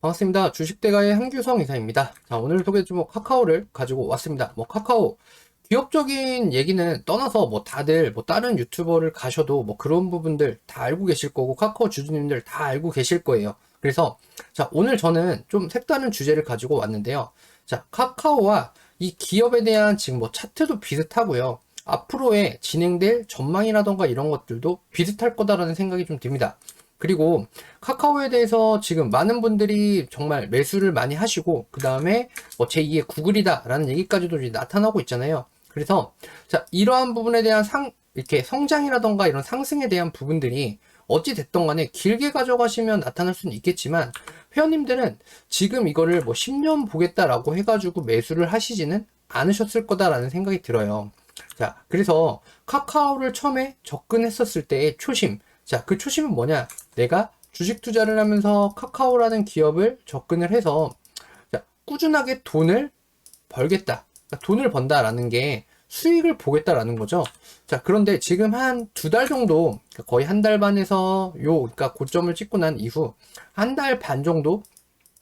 반갑습니다. 주식대가의 한규성 이사입니다. 자, 오늘 소개 좀 카카오를 가지고 왔습니다. 뭐 카카오 기업적인 얘기는 떠나서 뭐 다들 뭐 다른 유튜버를 가셔도 뭐 그런 부분들 다 알고 계실 거고 카카오 주주님들 다 알고 계실 거예요. 그래서 자, 오늘 저는 좀 색다른 주제를 가지고 왔는데요. 자, 카카오와 이 기업에 대한 지금 뭐 차트도 비슷하고요. 앞으로의 진행될 전망이라던가 이런 것들도 비슷할 거다라는 생각이 좀 듭니다. 그리고 카카오에 대해서 지금 많은 분들이 정말 매수를 많이 하시고 그 다음에 뭐 제2의 구글이다 라는 얘기까지도 이제 나타나고 있잖아요. 그래서 자 이러한 부분에 대한 상 이렇게 성장이라던가 이런 상승에 대한 부분들이 어찌 됐던 간에 길게 가져가시면 나타날 수는 있겠지만 회원님들은 지금 이거를 뭐 10년 보겠다라고 해가지고 매수를 하시지는 않으셨을 거다라는 생각이 들어요. 자, 그래서 카카오를 처음에 접근했었을 때의 초심. 자, 그 초심은 뭐냐? 내가 주식 투자를 하면서 카카오라는 기업을 접근을 해서 자, 꾸준하게 돈을 벌겠다. 그러니까 돈을 번다라는 게 수익을 보겠다라는 거죠. 자, 그런데 지금 한 두 달 정도, 그러니까 거의 한 달 반에서 요, 그러니까 고점을 찍고 난 이후 한 달 반 정도,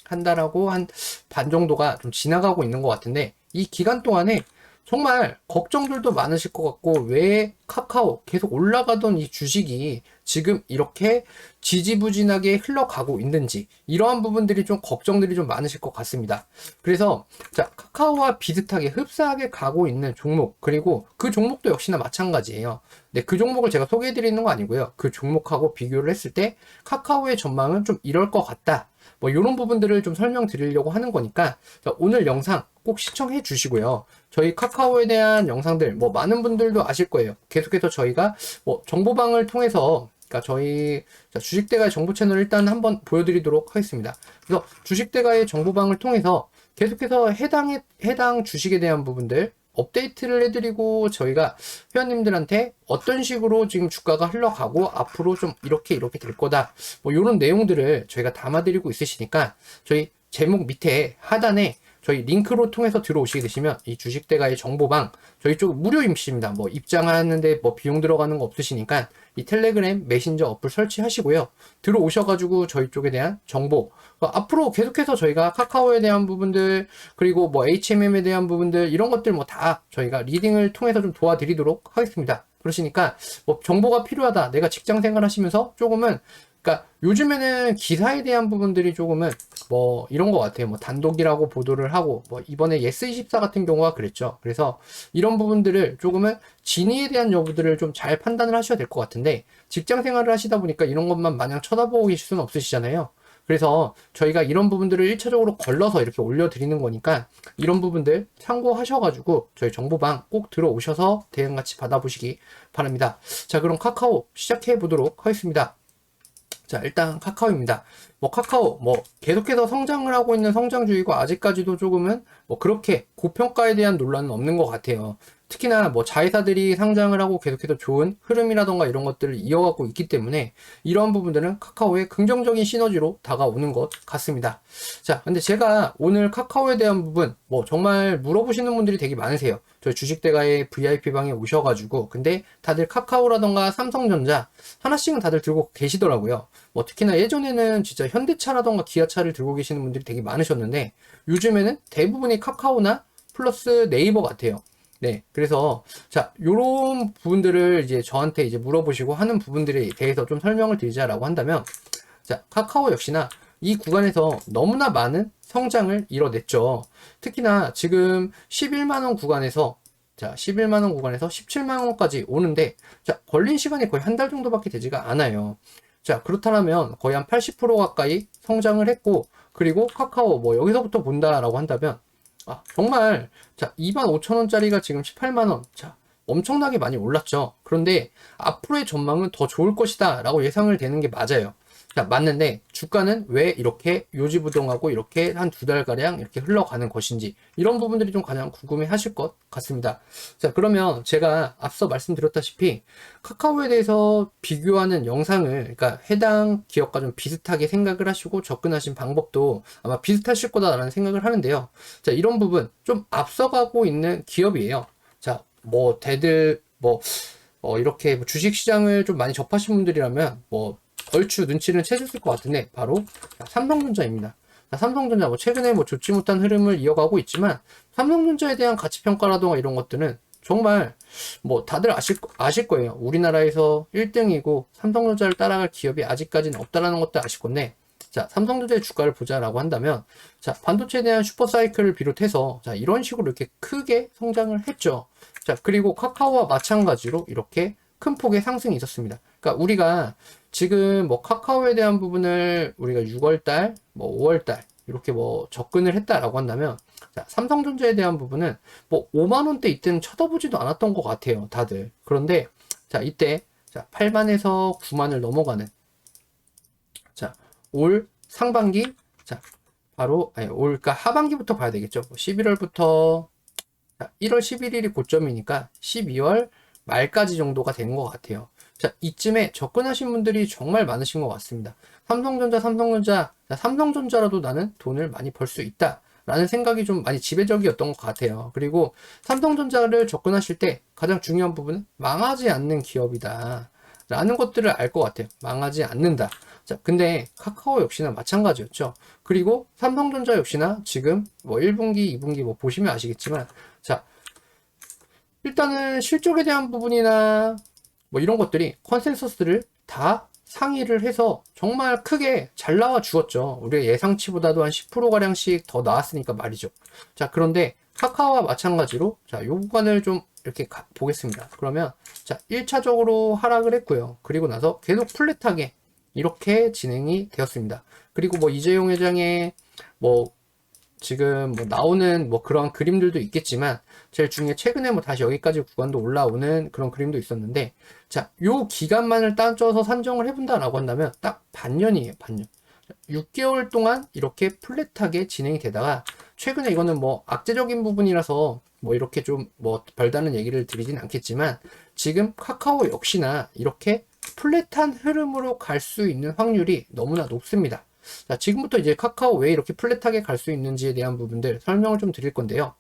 한 달하고 한 반 정도가 좀 지나가고 있는 것 같은데 이 기간 동안에 정말 걱정들도 많으실 것 같고 왜 카카오 계속 올라가던 이 주식이 지금 이렇게 지지부진하게 흘러가고 있는지 이러한 부분들이 좀 걱정들이 좀 많으실 것 같습니다. 그래서 자 카카오와 비슷하게 흡사하게 가고 있는 종목 그리고 그 종목도 역시나 마찬가지예요. 네, 그 종목을 제가 소개해 드리는 거 아니고요. 그 종목하고 비교를 했을 때 카카오의 전망은 좀 이럴 것 같다. 뭐 이런 부분들을 좀 설명드리려고 하는 거니까 오늘 영상 꼭 시청해 주시고요. 저희 카카오에 대한 영상들 뭐 많은 분들도 아실 거예요. 계속해서 저희가 뭐 정보방을 통해서 그러니까 저희 주식대가의 정보 채널 일단 한번 보여드리도록 하겠습니다. 그래서 주식대가의 정보방을 통해서 계속해서 해당 해당 주식에 대한 부분들 업데이트를 해드리고 저희가 회원님들한테 어떤 식으로 지금 주가가 흘러가고 앞으로 좀 이렇게 이렇게 될 거다. 뭐 이런 내용들을 저희가 담아드리고 있으시니까 저희 제목 밑에 하단에 저희 링크로 통해서 들어오시게 되시면 이 주식대가의 정보방 저희 쪽 무료 임시입니다. 뭐 입장하는데 뭐 비용 들어가는 거 없으시니까 이 텔레그램 메신저 어플 설치하시고요. 들어오셔가지고 저희 쪽에 대한 정보 어, 앞으로 계속해서 저희가 카카오에 대한 부분들 그리고 뭐 HMM에 대한 부분들 이런 것들 뭐 다 저희가 리딩을 통해서 좀 도와드리도록 하겠습니다. 그러시니까 뭐 정보가 필요하다. 내가 직장 생활 하시면서 조금은 그러니까 요즘에는 기사에 대한 부분들이 조금은 뭐 이런 것 같아요. 뭐 단독이라고 보도를 하고 뭐 이번에 예스24 같은 경우가 그랬죠. 그래서 이런 부분들을 조금은 진위에 대한 여부들을 좀 잘 판단을 하셔야 될 것 같은데 직장 생활을 하시다 보니까 이런 것만 마냥 쳐다보고 계실 수는 없으시잖아요. 그래서 저희가 이런 부분들을 1차적으로 걸러서 이렇게 올려드리는 거니까 이런 부분들 참고하셔가지고 저희 정보방 꼭 들어오셔서 대응같이 받아보시기 바랍니다. 자, 그럼 카카오 시작해 보도록 하겠습니다. 자, 일단 카카오입니다. 뭐 카카오 뭐 계속해서 성장을 하고 있는 성장주의고 아직까지도 조금은 뭐 그렇게 고평가에 대한 논란은 없는 것 같아요. 특히나 뭐 자회사들이 상장을 하고 계속해서 좋은 흐름이라던가 이런 것들을 이어가고 있기 때문에 이러한 부분들은 카카오의 긍정적인 시너지로 다가오는 것 같습니다. 자, 근데 제가 오늘 카카오에 대한 부분 뭐 정말 물어보시는 분들이 되게 많으세요. 저희 주식대가의 VIP방에 오셔가지고 근데 다들 카카오라던가 삼성전자 하나씩은 다들 들고 계시더라고요. 뭐 특히나 예전에는 진짜 현대차라던가 기아차를 들고 계시는 분들이 되게 많으셨는데 요즘에는 대부분이 카카오나 플러스 네이버 같아요. 네, 그래서 자 요런 부분들을 이제 저한테 이제 물어보시고 하는 부분들에 대해서 좀 설명을 드리자라고 한다면 자 카카오 역시나 이 구간에서 너무나 많은 성장을 이뤄냈죠. 특히나 지금 11만원 구간에서 자 11만원 구간에서 17만원까지 오는데 자 걸린 시간이 거의 한 달 정도밖에 되지가 않아요. 자 그렇다면 거의 한 80% 가까이 성장을 했고 그리고 카카오 뭐 여기서부터 본다라고 한다면 아, 정말, 자, 25,000원짜리가 지금 18만원. 자, 엄청나게 많이 올랐죠. 그런데 앞으로의 전망은 더 좋을 것이다. 라고 예상을 되는 게 맞아요. 자, 맞는데 주가는 왜 이렇게 요지부동하고 이렇게 한 두 달가량 이렇게 흘러가는 것인지 이런 부분들이 좀 가장 궁금해 하실 것 같습니다. 자, 그러면 제가 앞서 말씀드렸다시피 카카오에 대해서 비교하는 영상을 그러니까 해당 기업과 좀 비슷하게 생각을 하시고 접근하신 방법도 아마 비슷하실 거다라는 생각을 하는데요. 자, 이런 부분 좀 앞서가고 있는 기업이에요. 자, 뭐 대들 뭐 어, 이렇게 뭐 주식시장을 좀 많이 접하신 분들이라면 뭐 얼추 눈치를 채셨을 것 같은데 바로 삼성전자입니다. 자, 삼성전자 뭐 최근에 뭐 좋지 못한 흐름을 이어가고 있지만 삼성전자에 대한 가치 평가라던가 이런 것들은 정말 뭐 다들 아실 거- 아실 거예요. 우리나라에서 1등이고 삼성전자를 따라갈 기업이 아직까지는 없다라는 것도 아실 건데 자, 삼성전자의 주가를 보자라고 한다면 자, 반도체에 대한 슈퍼사이클을 비롯해서 자, 이런 식으로 이렇게 크게 성장을 했죠. 자, 그리고 카카오와 마찬가지로 이렇게 큰 폭의 상승이 있었습니다. 그러니까 우리가 지금 뭐 카카오에 대한 부분을 우리가 6월달, 뭐 5월달 이렇게 뭐 접근을 했다라고 한다면 자, 삼성전자에 대한 부분은 뭐 5만 원대 이때는 쳐다보지도 않았던 것 같아요, 다들. 그런데 자, 이때 자, 8만에서 9만을 넘어가는 자, 올 상반기 자, 바로 아니, 올 그러니까 하반기부터 봐야 되겠죠. 11월부터 자, 1월 11일이 고점이니까 12월 말까지 정도가 된것 같아요. 자, 이쯤에 접근하신 분들이 정말 많으신 것 같습니다. 삼성전자, 삼성전자, 자, 삼성전자라도 나는 돈을 많이 벌 수 있다. 라는 생각이 좀 많이 지배적이었던 것 같아요. 그리고 삼성전자를 접근하실 때 가장 중요한 부분은 망하지 않는 기업이다. 라는 것들을 알 것 같아요. 망하지 않는다. 자, 근데 카카오 역시나 마찬가지였죠. 그리고 삼성전자 역시나 지금 뭐 1분기, 2분기 뭐 보시면 아시겠지만, 자, 일단은 실적에 대한 부분이나 뭐 이런 것들이 컨센서스를 다 상의를 해서 정말 크게 잘 나와 주었죠. 우리가 예상치보다도 한 10%가량씩 더 나왔으니까 말이죠. 자, 그런데 카카오와 마찬가지로 자, 요 구간을 좀 이렇게 가- 보겠습니다. 그러면 자, 1차적으로 하락을 했고요. 그리고 나서 계속 플랫하게 이렇게 진행이 되었습니다. 그리고 뭐 이재용 회장의 뭐 지금 뭐 나오는 뭐 그런 그림들도 있겠지만 제일 중에 최근에 뭐 다시 여기까지 구간도 올라오는 그런 그림도 있었는데 자, 요 기간만을 따져서 산정을 해본다라고 한다면 딱 반년이에요, 반년. 6개월 동안 이렇게 플랫하게 진행이 되다가 최근에 이거는 뭐 악재적인 부분이라서 뭐 이렇게 좀 뭐 별다른 얘기를 드리진 않겠지만 지금 카카오 역시나 이렇게 플랫한 흐름으로 갈 수 있는 확률이 너무나 높습니다. 자, 지금부터 이제 카카오 왜 이렇게 플랫하게 갈 수 있는지에 대한 부분들 설명을 좀 드릴 건데요.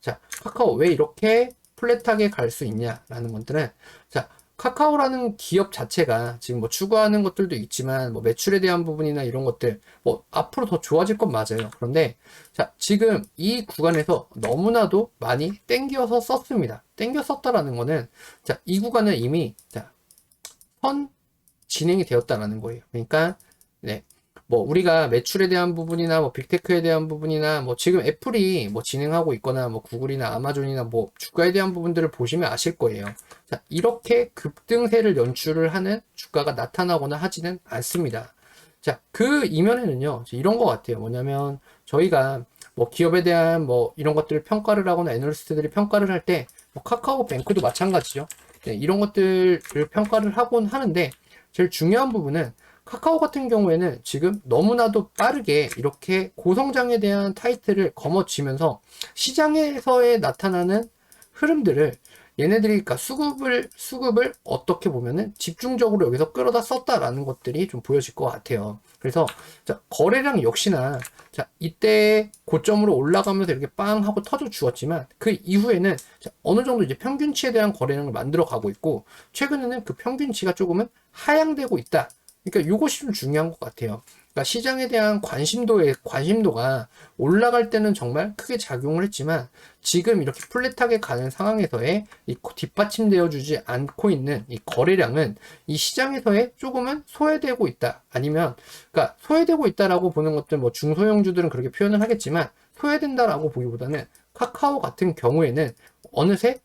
자, 카카오 왜 이렇게 플랫하게 갈 수 있냐라는 것들은 자, 카카오라는 기업 자체가 지금 뭐 추구하는 것들도 있지만 뭐 매출에 대한 부분이나 이런 것들 뭐 앞으로 더 좋아질 건 맞아요. 그런데 자, 지금 이 구간에서 너무나도 많이 땡겨서 썼습니다. 땡겨 썼다라는 거는 자, 이 구간은 이미 자, 선 진행이 되었다라는 거예요. 그러니까 네. 뭐 우리가 매출에 대한 부분이나 뭐 빅테크에 대한 부분이나 뭐 지금 애플이 뭐 진행하고 있거나 뭐 구글이나 아마존이나 뭐 주가에 대한 부분들을 보시면 아실 거예요. 자, 이렇게 급등세를 연출을 하는 주가가 나타나거나 하지는 않습니다. 자, 그 이면에는요, 이런 것 같아요. 뭐냐면, 저희가 뭐 기업에 대한 뭐 이런 것들을 평가를 하거나 애널리스트들이 평가를 할 때, 뭐 카카오 뱅크도 마찬가지죠. 네, 이런 것들을 평가를 하곤 하는데, 제일 중요한 부분은 카카오 같은 경우에는 지금 너무나도 빠르게 이렇게 고성장에 대한 타이틀을 거머쥐면서 시장에서의 나타나는 흐름들을 얘네들이 그러니까 수급을 수급을 어떻게 보면은 집중적으로 여기서 끌어다 썼다라는 것들이 좀 보여질 것 같아요. 그래서 자, 거래량 역시나 자 이때 고점으로 올라가면서 이렇게 빵 하고 터져 주었지만 그 이후에는 자, 어느 정도 이제 평균치에 대한 거래량을 만들어 가고 있고 최근에는 그 평균치가 조금은 하향되고 있다. 그러니까 이것이 좀 중요한 것 같아요. 그러니까 시장에 대한 관심도의 관심도가 올라갈 때는 정말 크게 작용을 했지만 지금 이렇게 플랫하게 가는 상황에서의 이 뒷받침되어 주지 않고 있는 이 거래량은 이 시장에서의 조금은 소외되고 있다. 아니면 그러니까 소외되고 있다라고 보는 것들 뭐 중소형주들은 그렇게 표현을 하겠지만 소외된다라고 보기보다는 카카오 같은 경우에는 어느새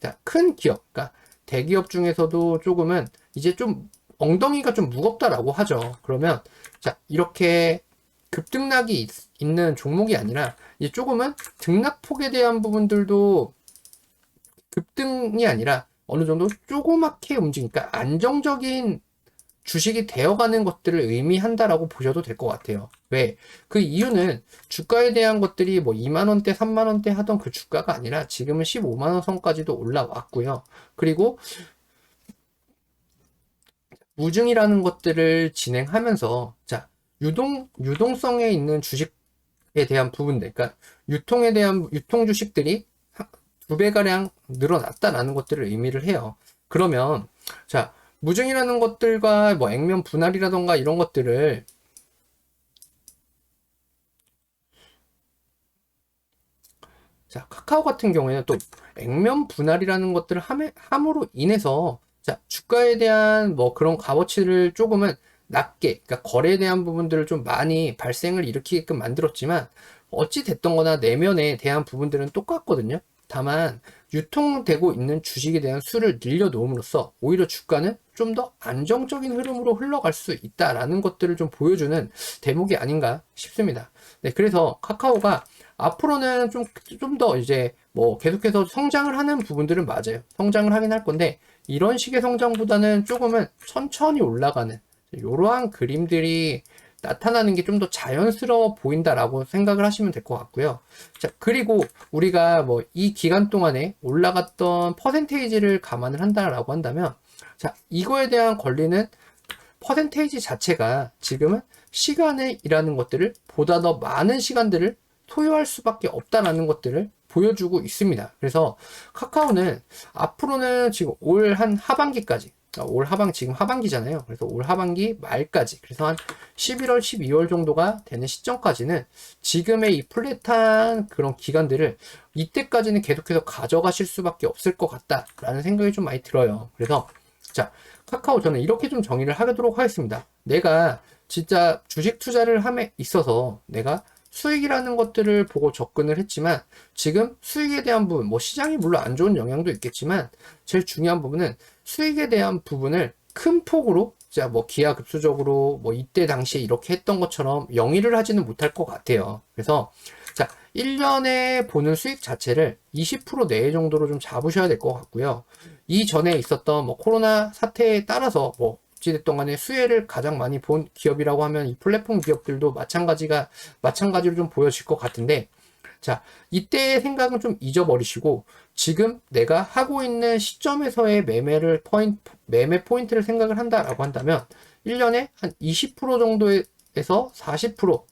자, 큰 기업, 그러니까 대기업 중에서도 조금은 이제 좀 엉덩이가 좀 무겁다라고 하죠. 그러면 자 이렇게 급등락이 있, 있는 종목이 아니라 이제 조금은 등락폭에 대한 부분들도 급등이 아니라 어느 정도 조그맣게 움직이니까 안정적인 주식이 되어가는 것들을 의미한다라고 보셔도 될 것 같아요. 왜? 그 이유는 주가에 대한 것들이 뭐 2만원대, 3만원대 하던 그 주가가 아니라 지금은 15만원 선까지도 올라왔고요. 그리고 무증이라는 것들을 진행하면서 자 유동 유동성에 있는 주식에 대한 부분들, 그러니까 유통에 대한 유통 주식들이 두 배가량 늘어났다라는 것들을 의미를 해요. 그러면 자 무증이라는 것들과 뭐 액면 분할이라던가 이런 것들을 자 카카오 같은 경우에는 또 액면 분할이라는 것들을 함에, 함으로 인해서 자, 주가에 대한 뭐 그런 값어치를 조금은 낮게, 그러니까 거래에 대한 부분들을 좀 많이 발생을 일으키게끔 만들었지만 어찌 됐던 거나 내면에 대한 부분들은 똑같거든요. 다만 유통되고 있는 주식에 대한 수를 늘려놓음으로써 오히려 주가는 좀 더 안정적인 흐름으로 흘러갈 수 있다라는 것들을 좀 보여주는 대목이 아닌가 싶습니다. 네, 그래서 카카오가 앞으로는 좀, 좀 더 이제 뭐 계속해서 성장을 하는 부분들은 맞아요. 성장을 하긴 할 건데 이런 식의 성장보다는 조금은 천천히 올라가는 이러한 그림들이 나타나는 게 좀 더 자연스러워 보인다라고 생각을 하시면 될 것 같고요. 자, 그리고 우리가 뭐 이 기간 동안에 올라갔던 퍼센테이지를 감안을 한다라고 한다면 자, 이거에 대한 권리는 퍼센테이지 자체가 지금은 시간에 일하는 것들을 보다 더 많은 시간들을 소요할 수밖에 없다라는 것들을 보여주고 있습니다. 그래서 카카오는 앞으로는 지금 올 한 하반기까지 올 하반 지금 하반기잖아요. 그래서 올 하반기 말까지 그래서 한 11월, 12월 정도가 되는 시점까지는 지금의 이 플랫한 그런 기간들을 이때까지는 계속해서 가져가실 수밖에 없을 것 같다라는 생각이 좀 많이 들어요. 그래서 자 카카오 저는 이렇게 좀 정의를 하도록 하겠습니다. 내가 진짜 주식 투자를 함에 있어서 내가 수익이라는 것들을 보고 접근을 했지만 지금 수익에 대한 부분, 뭐 시장이 물론 안 좋은 영향도 있겠지만 제일 중요한 부분은 수익에 대한 부분을 큰 폭으로 자, 뭐 기하급수적으로 뭐 이때 당시에 이렇게 했던 것처럼 영위를 하지는 못할 것 같아요. 그래서 자, 1년에 보는 수익 자체를 20% 내외 정도로 좀 잡으셔야 될 것 같고요. 이전에 있었던 뭐 코로나 사태에 따라서 뭐 어찌됐든 간에 수혜를 가장 많이 본 기업이라고 하면 이 플랫폼 기업들도 마찬가지가, 마찬가지로 좀 보여질 것 같은데, 자, 이때의 생각은 좀 잊어버리시고, 지금 내가 하고 있는 시점에서의 매매를 포인트, 매매 포인트를 생각을 한다라고 한다면, 1년에 한 20% 정도에서 40%,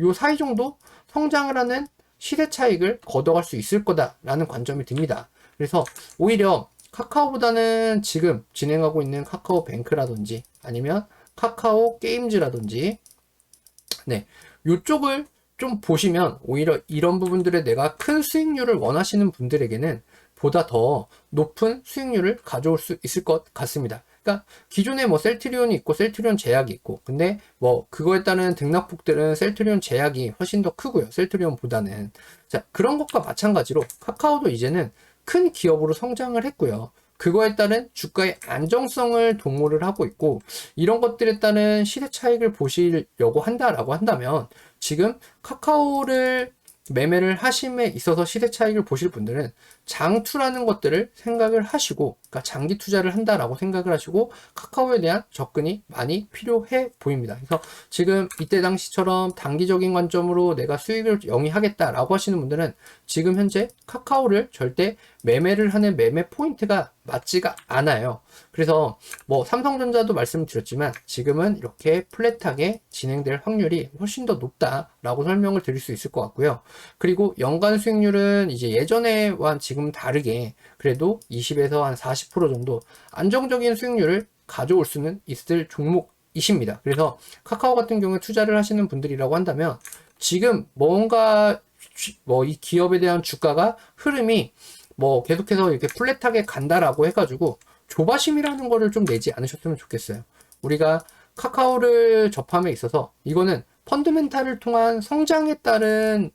요 사이 정도 성장을 하는 시대 차익을 걷어갈 수 있을 거다라는 관점이 듭니다. 그래서 오히려 카카오보다는 지금 진행하고 있는 카카오 뱅크라든지 아니면 카카오 게임즈라든지 네, 요쪽을 좀 보시면 오히려 이런 부분들에 내가 큰 수익률을 원하시는 분들에게는 보다 더 높은 수익률을 가져올 수 있을 것 같습니다. 그러니까 기존에 뭐 셀트리온이 있고 셀트리온 제약이 있고 근데 뭐 그거에 따른 등락폭들은 셀트리온 제약이 훨씬 더 크고요. 셀트리온보다는 자 그런 것과 마찬가지로 카카오도 이제는 큰 기업으로 성장을 했고요. 그거에 따른 주가의 안정성을 동모를 하고 있고 이런 것들에 따른 시대 차익을 보시려고 한다라고 한다면 지금 카카오를 매매를 하심에 있어서 시대 차익을 보실 분들은 장투라는 것들을 생각을 하시고, 그러니까 장기 투자를 한다라고 생각을 하시고, 카카오에 대한 접근이 많이 필요해 보입니다. 그래서 지금 이때 당시처럼 단기적인 관점으로 내가 수익을 영위하겠다라고 하시는 분들은 지금 현재 카카오를 절대 매매를 하는 매매 포인트가 맞지가 않아요. 그래서 뭐 삼성전자도 말씀드렸지만 지금은 이렇게 플랫하게 진행될 확률이 훨씬 더 높다라고 설명을 드릴 수 있을 것 같고요. 그리고 연간 수익률은 이제 예전에와 지금 다르게 그래도 20에서 한 40% 정도 안정적인 수익률을 가져올 수는 있을 종목이십니다. 그래서 카카오 같은 경우에 투자를 하시는 분들이라고 한다면 지금 뭔가 뭐 이 기업에 대한 주가가 흐름이 뭐 계속해서 이렇게 플랫하게 간다라고 해가지고 조바심이라는 거를 좀 내지 않으셨으면 좋겠어요. 우리가 카카오를 접함에 있어서 이거는 펀드멘탈을 통한 성장에 따른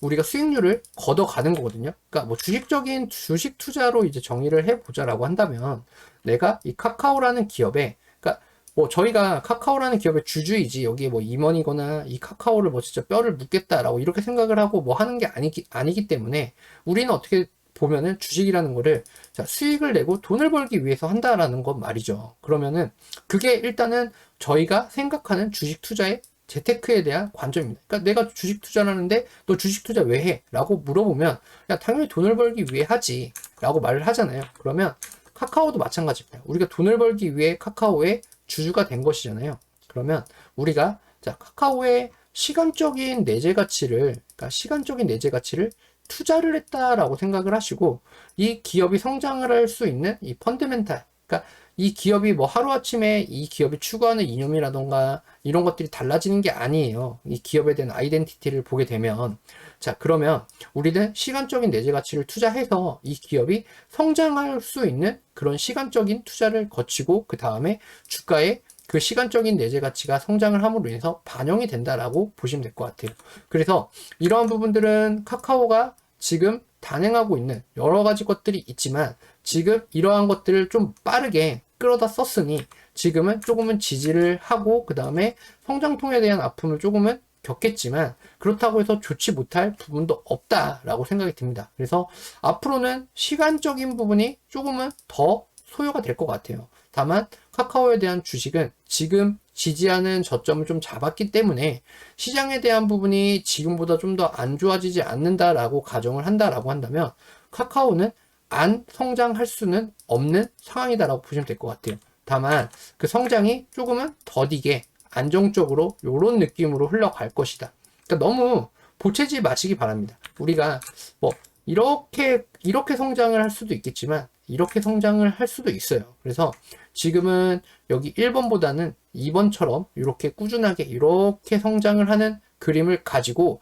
우리가 수익률을 걷어가는 거거든요. 그러니까 뭐 주식적인 주식 투자로 이제 정의를 해보자라고 한다면 내가 이 카카오라는 기업에 그러니까 뭐 저희가 카카오라는 기업의 주주이지 여기에 뭐 임원이거나 이 카카오를 뭐 진짜 뼈를 묻겠다라고 이렇게 생각을 하고 뭐 하는 게 아니기 아니기 때문에 우리는 어떻게 보면은 주식이라는 거를 자, 수익을 내고 돈을 벌기 위해서 한다라는 건 말이죠. 그러면은 그게 일단은 저희가 생각하는 주식 투자의 재테크에 대한 관점입니다. 그러니까 내가 주식 투자를 하는데 너 주식 투자 왜 해? 라고 물어보면 야 당연히 돈을 벌기 위해 하지 라고 말을 하잖아요. 그러면 카카오도 마찬가지입니다. 우리가 돈을 벌기 위해 카카오의 주주가 된 것이잖아요. 그러면 우리가 자 카카오의 시간적인 내재 가치를 그러니까 시간적인 내재 가치를 투자를 했다라고 생각을 하시고 이 기업이 성장을 할 수 있는 이 펀드멘탈 그러니까 이 기업이 뭐 하루아침에 이 기업이 추구하는 이념이라던가 이런 것들이 달라지는 게 아니에요. 이 기업에 대한 아이덴티티를 보게 되면. 자, 그러면 우리는 시간적인 내재 가치를 투자해서 이 기업이 성장할 수 있는 그런 시간적인 투자를 거치고 그 다음에 주가에 그 시간적인 내재 가치가 성장을 함으로 인해서 반영이 된다라고 보시면 될 것 같아요. 그래서 이러한 부분들은 카카오가 지금 단행하고 있는 여러 가지 것들이 있지만 지금 이러한 것들을 좀 빠르게 끌어다 썼으니 지금은 조금은 지지를 하고 그 다음에 성장통에 대한 아픔을 조금은 겪겠지만 그렇다고 해서 좋지 못할 부분도 없다라고 생각이 듭니다. 그래서 앞으로는 시간적인 부분이 조금은 더 소요가 될 것 같아요. 다만 카카오에 대한 주식은 지금 지지하는 저점을 좀 잡았기 때문에 시장에 대한 부분이 지금보다 좀 더 안 좋아지지 않는다라고 가정을 한다라고 한다면 카카오는 안 성장할 수는 없는 상황이다라고 보시면 될 것 같아요. 다만 그 성장이 조금은 더디게 안정적으로 이런 느낌으로 흘러갈 것이다. 그러니까 너무 보채지 마시기 바랍니다. 우리가 뭐 이렇게 이렇게 성장을 할 수도 있겠지만 이렇게 성장을 할 수도 있어요. 그래서 지금은 여기 1번보다는 2번처럼 이렇게 꾸준하게 이렇게 성장을 하는 그림을 가지고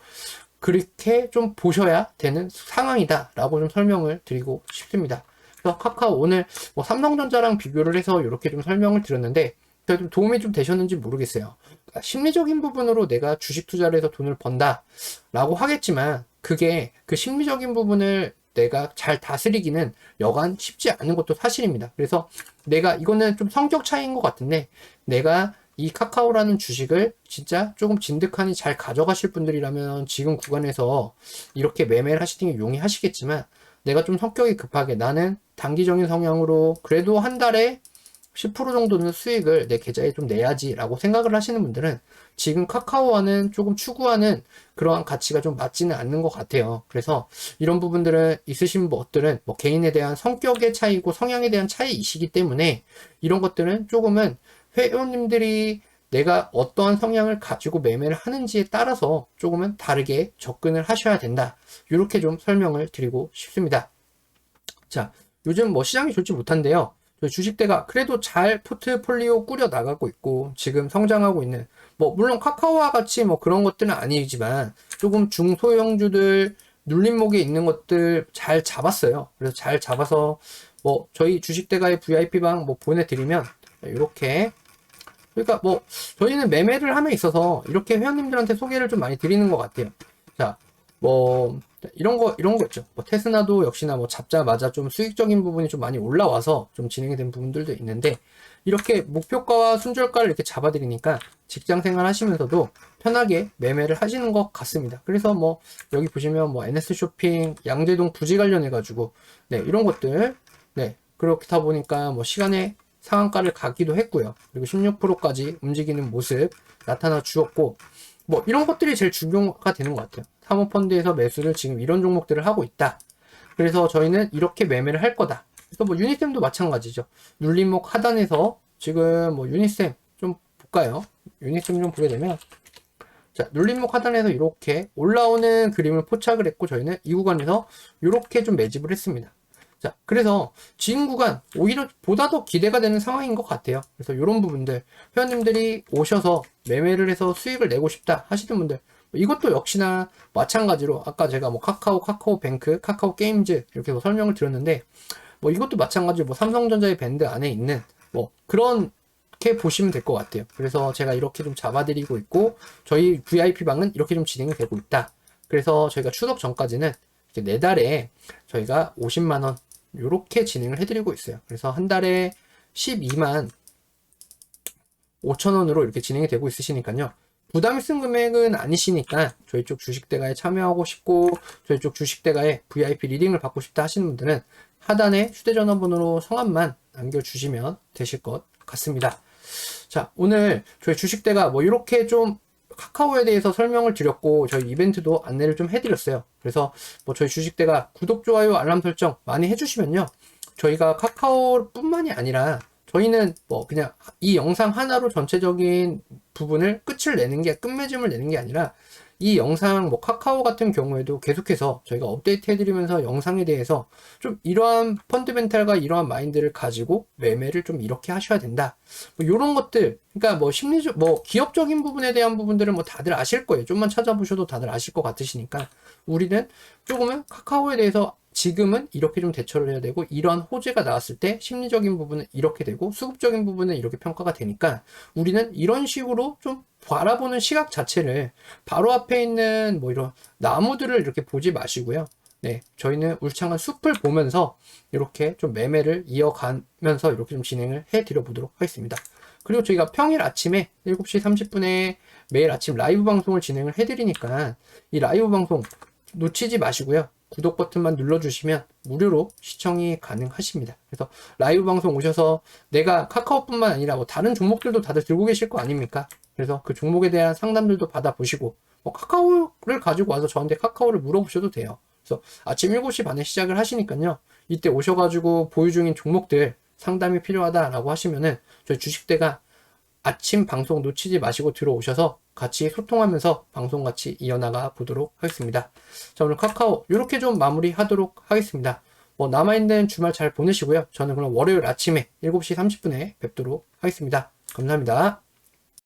그렇게 좀 보셔야 되는 상황이다라고 좀 설명을 드리고 싶습니다. 그래서 카카오 오늘 뭐 삼성전자랑 비교를 해서 이렇게 좀 설명을 드렸는데 좀 도움이 좀 되셨는지 모르겠어요. 그러니까 심리적인 부분으로 내가 주식 투자를 해서 돈을 번다라고 하겠지만 그게 그 심리적인 부분을 내가 잘 다스리기는 여간 쉽지 않은 것도 사실입니다. 그래서 내가 이거는 좀 성격 차이인 것 같은데 내가 이 카카오라는 주식을 진짜 조금 진득하니 잘 가져가실 분들이라면 지금 구간에서 이렇게 매매를 하시는 게 용이하시겠지만 내가 좀 성격이 급하게 나는 단기적인 성향으로 그래도 한 달에 10% 정도는 수익을 내 계좌에 좀 내야지라고 생각을 하시는 분들은 지금 카카오와는 조금 추구하는 그러한 가치가 좀 맞지는 않는 것 같아요. 그래서 이런 부분들은 있으신 것들은 뭐 개인에 대한 성격의 차이고 성향에 대한 차이이시기 때문에 이런 것들은 조금은 회원님들이 내가 어떠한 성향을 가지고 매매를 하는지에 따라서 조금은 다르게 접근을 하셔야 된다. 이렇게 좀 설명을 드리고 싶습니다. 자, 요즘 뭐 시장이 좋지 못한데요. 주식대가 그래도 잘 포트폴리오 꾸려 나가고 있고 지금 성장하고 있는 뭐 물론 카카오와 같이 뭐 그런 것들은 아니지만 조금 중소형주들 눌림목에 있는 것들 잘 잡았어요. 그래서 잘 잡아서 뭐 저희 주식대가의 VIP방 뭐 보내드리면 이렇게 그러니까 뭐 저희는 매매를 함에 있어서 이렇게 회원님들한테 소개를 좀 많이 드리는 것 같아요. 자, 뭐 이런 거 이런 거 있죠. 뭐 테스나도 역시나 뭐 잡자마자 좀 수익적인 부분이 좀 많이 올라와서 좀 진행이 된 부분들도 있는데 이렇게 목표가와 순절가를 이렇게 잡아드리니까 직장 생활 하시면서도 편하게 매매를 하시는 것 같습니다. 그래서 뭐 여기 보시면 뭐 NS 쇼핑, 양재동 부지 관련해 가지고 네 이런 것들 네 그렇다 보니까 뭐 시간에 상한가를 가기도 했고요. 그리고 16%까지 움직이는 모습 나타나 주었고 뭐 이런 것들이 제일 중요가 되는 것 같아요. 사모펀드에서 매수를 지금 이런 종목들을 하고 있다. 그래서 저희는 이렇게 매매를 할 거다. 그래서 뭐 유니셈도 마찬가지죠. 눌림목 하단에서 지금 뭐 유니셈 좀 볼까요? 유니셈 좀 보게 되면 자, 눌림목 하단에서 이렇게 올라오는 그림을 포착을 했고 저희는 이 구간에서 이렇게 좀 매집을 했습니다. 자, 그래서 지금 구간 오히려 보다 더 기대가 되는 상황인 것 같아요. 그래서 이런 부분들 회원님들이 오셔서 매매를 해서 수익을 내고 싶다 하시는 분들 이것도 역시나 마찬가지로 아까 제가 뭐 카카오, 카카오뱅크, 카카오 게임즈 이렇게 뭐 설명을 드렸는데 뭐 이것도 마찬가지로 뭐 삼성전자의 밴드 안에 있는 뭐 그렇게 보시면 될 것 같아요. 그래서 제가 이렇게 좀 잡아드리고 있고 저희 VIP 방은 이렇게 좀 진행이 되고 있다. 그래서 저희가 추석 전까지는 네 달에 저희가 50만 원 이렇게 진행을 해드리고 있어요. 그래서 한 달에 12만 5천 원으로 이렇게 진행이 되고 있으시니까요. 부담이 쓴 금액은 아니시니까 저희 쪽 주식대가에 참여하고 싶고 저희 쪽 주식대가에 VIP 리딩을 받고 싶다 하시는 분들은 하단에 휴대전화번호로 성함만 남겨주시면 되실 것 같습니다. 자 오늘 저희 주식대가 뭐 이렇게 좀 카카오에 대해서 설명을 드렸고 저희 이벤트도 안내를 좀 해드렸어요. 그래서 뭐 저희 주식대가 구독, 좋아요, 알람 설정 많이 해주시면요. 저희가 카카오뿐만이 아니라 저희는 뭐 그냥 이 영상 하나로 전체적인 부분을 끝을 내는 게 끝맺음을 내는 게 아니라 이 영상 뭐 카카오 같은 경우에도 계속해서 저희가 업데이트 해드리면서 영상에 대해서 좀 이러한 펀드멘탈과 이러한 마인드를 가지고 매매를 좀 이렇게 하셔야 된다. 뭐 이런 것들, 그러니까 뭐 심리적, 뭐 기업적인 부분에 대한 부분들은 뭐 다들 아실 거예요. 좀만 찾아보셔도 다들 아실 것 같으시니까 우리는 조금은 카카오에 대해서 지금은 이렇게 좀 대처를 해야 되고 이러한 호재가 나왔을 때 심리적인 부분은 이렇게 되고 수급적인 부분은 이렇게 평가가 되니까 우리는 이런 식으로 좀 바라보는 시각 자체를 바로 앞에 있는 뭐 이런 나무들을 이렇게 보지 마시고요. 네, 저희는 울창한 숲을 보면서 이렇게 좀 매매를 이어가면서 이렇게 좀 진행을 해 드려 보도록 하겠습니다. 그리고 저희가 평일 아침에 7시 30분에 매일 아침 라이브 방송을 진행을 해 드리니까 이 라이브 방송 놓치지 마시고요. 구독 버튼만 눌러주시면 무료로 시청이 가능하십니다. 그래서 라이브 방송 오셔서 내가 카카오뿐만 아니라 뭐 다른 종목들도 다들 들고 계실 거 아닙니까? 그래서 그 종목에 대한 상담들도 받아보시고 뭐 카카오를 가지고 와서 저한테 카카오를 물어보셔도 돼요. 그래서 아침 7시 반에 시작을 하시니까요. 이때 오셔가지고 보유 중인 종목들 상담이 필요하다라고 하시면은 저희 주식대가 아침 방송 놓치지 마시고 들어오셔서 같이 소통하면서 방송 같이 이어나가 보도록 하겠습니다. 자, 오늘 카카오 이렇게 좀 마무리 하도록 하겠습니다. 뭐 남아있는 주말 잘 보내시고요. 저는 그럼 월요일 아침에 7시 30분에 뵙도록 하겠습니다. 감사합니다.